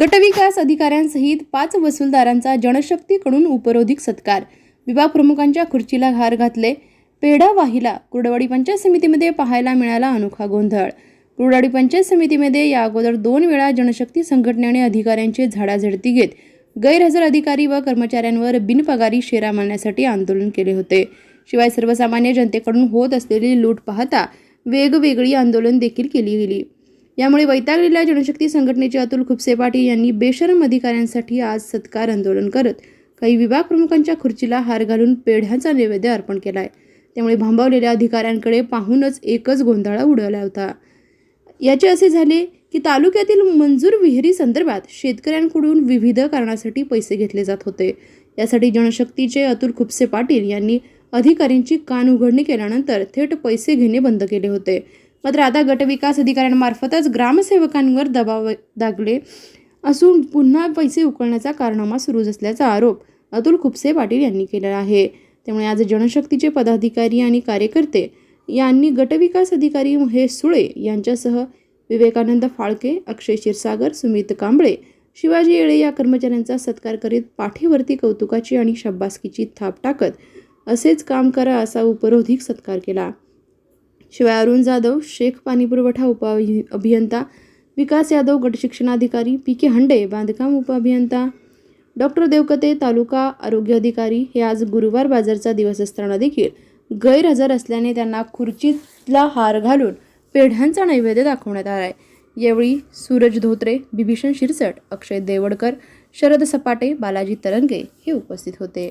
गटविकास अधिकाऱ्यांसहित पाच वसूलदारांचा जनशक्तीकडून उपरोधिक सत्कार. विभाग प्रमुखांच्या खुर्चीला घार घातले. पेढा वाहिला. कुर्डवाडी पंचायत समितीमध्ये पाहायला मिळाला अनोखा गोंधळ. कुर्डवाडी पंचायत समितीमध्ये या अगोदर दोन वेळा जनशक्ती संघटनेने अधिकाऱ्यांचे झाडाझडती घेत गैरहजर अधिकारी व कर्मचाऱ्यांवर बिनपगारी शेरा मारण्यासाठी आंदोलन केले होते. शिवाय सर्वसामान्य जनतेकडून होत असलेली लूट पाहता वेगवेगळी आंदोलन देखील केली गेली. यामुळे वैतागलेल्या जनशक्ती संघटनेचे अतुल खुपसे पाटील यांनी बेशरम अधिकाऱ्यांसाठी आज सत्कार आंदोलन करत काही विभाग प्रमुखांच्या खुर्चीला हार घालून पेढ्याचा नैवेद्य अर्पण केला आहे त्यामुळे भांबवलेल्या अधिकाऱ्यांकडे पाहूनच एकच गोंधळा उडवला होता. याचे असे झाले की तालुक्यातील मंजूर विहिरी संदर्भात शेतकऱ्यांकडून विविध कारणासाठी पैसे घेतले जात होते. यासाठी जनशक्तीचे अतुल खुपसे पाटील यांनी अधिकाऱ्यांची कान उघडणी केल्यानंतर थेट पैसे घेणे बंद केले होते. मात्र आता गटविकास अधिकाऱ्यांमार्फतच ग्रामसेवकांवर दबाव दागले असून पुन्हा पैसे उकळण्याचा कारनामा सुरू असल्याचा आरोप अतुल खुपसे पाटील यांनी केलेला आहे. त्यामुळे आज जनशक्तीचे पदाधिकारी आणि कार्यकर्ते यांनी गटविकास अधिकारी महेश सुळे यांच्यासह विवेकानंद फाळके अक्षय क्षीरसागर सुमित कांबळे शिवाजी येळे या कर्मचाऱ्यांचा सत्कार करीत पाठीवरती कौतुकाची आणि शब्बासकीची थाप टाकत असेच काम करा असा उपरोधिक सत्कार केला. शिवाय अरुण जाधव शेख पाणीपुरवठा उप अभियंता विकास यादव गटशिक्षणाधिकारी पी के हंडे बांधकाम उपअभियंता डॉक्टर देवकते तालुका आरोग्य अधिकारी हे आज गुरुवार बाजारचा दिवस असताना देखील. गैरहजर असल्याने त्यांना खुर्चीतला हार घालून पेढ्यांचा नैवेद्य दाखवण्यात आला आहे यावेळी सूरज धोत्रे बिभीषण शिरसट अक्षय देवडकर शरद सपाटे बालाजी तरंगे हे उपस्थित होते.